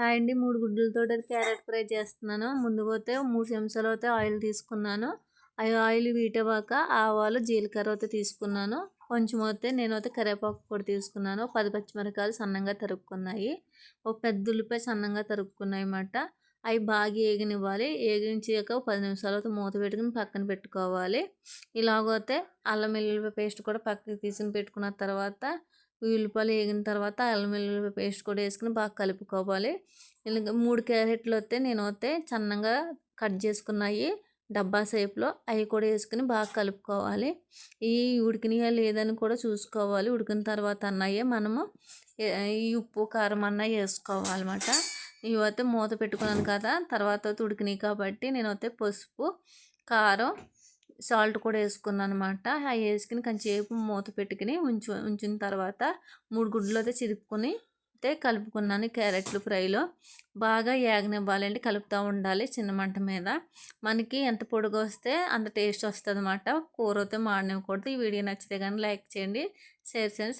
Hi అండి మూడు గుడ్లతో carrot fry చేస్తున్నాను. ముందుగా అయితే మూడు చెంచాలు అయితే ఆయిల్ తీసుకున్నాను. ఆ ఆయిల్ వీటవాక ఆవాలు జీలకర్ర అయితే తీసుకున్నాను. కొంచెం అయితే నేను అయితే కరివేపాకు కూడా తీసుకున్నాను. పది పచ్చిమిరకాయలు సన్నంగా తరుక్కున్నాయి. ఒక పెద్ద ఉల్లిపాయ సన్నంగా తరుక్కున్నాయి అన్నమాట. అవి బాగా ఏగనివ్వాలి. ఏగించాక పది నిమిషాలు అయితే మూత పెట్టుకుని పక్కన పెట్టుకోవాలి. ఇలాగైతే అల్లం వెల్లుల్లి పేస్ట్ కూడా పక్కకి తీసుకుని పెట్టుకున్న తర్వాత ఉల్లిపాయలు వేగిన తర్వాత అల్లం వెల్లుల్లి పేస్ట్ కూడా వేసుకుని బాగా కలుపుకోవాలి. ఇలా మూడు క్యారెట్లు వస్తే నేను వస్తే సన్నగా కట్ చేసుకున్నాయి డబ్బా షేప్లో అవి కూడా వేసుకుని బాగా కలుపుకోవాలి. ఈ ఉడికినాయా లేదని కూడా చూసుకోవాలి. ఉడికిన తర్వాత అన్నయ్య మనము ఈ ఉప్పు కారం అన్న వేసుకోవాలన్నమాట. ఇవైతే మూత పెట్టుకున్నాను కదా తర్వాత ఉడికినాయి కాబట్టి నేను అయితే పసుపు కారం సాల్ట్ కూడా వేసుకున్నాను అనమాట అవి వేసుకుని కొంచెంసేపు మూత పెట్టుకుని ఉంచు ఉంచిన తర్వాత మూడు గుడ్లు అయితే చిరుపుకొని అయితే కలుపుకున్నాను క్యారెట్లు ఫ్రైలో. బాగా యాగనివ్వాలండి కలుపుతూ ఉండాలి చిన్న మంట మీద. మనకి ఎంత పొడుగు వస్తే అంత టేస్ట్ వస్తుంది అనమాట కూర అయితే మాడనివ్వకూడదు ఈ వీడియో నచ్చితే కానీ లైక్ చేయండి షేర్ చేయండి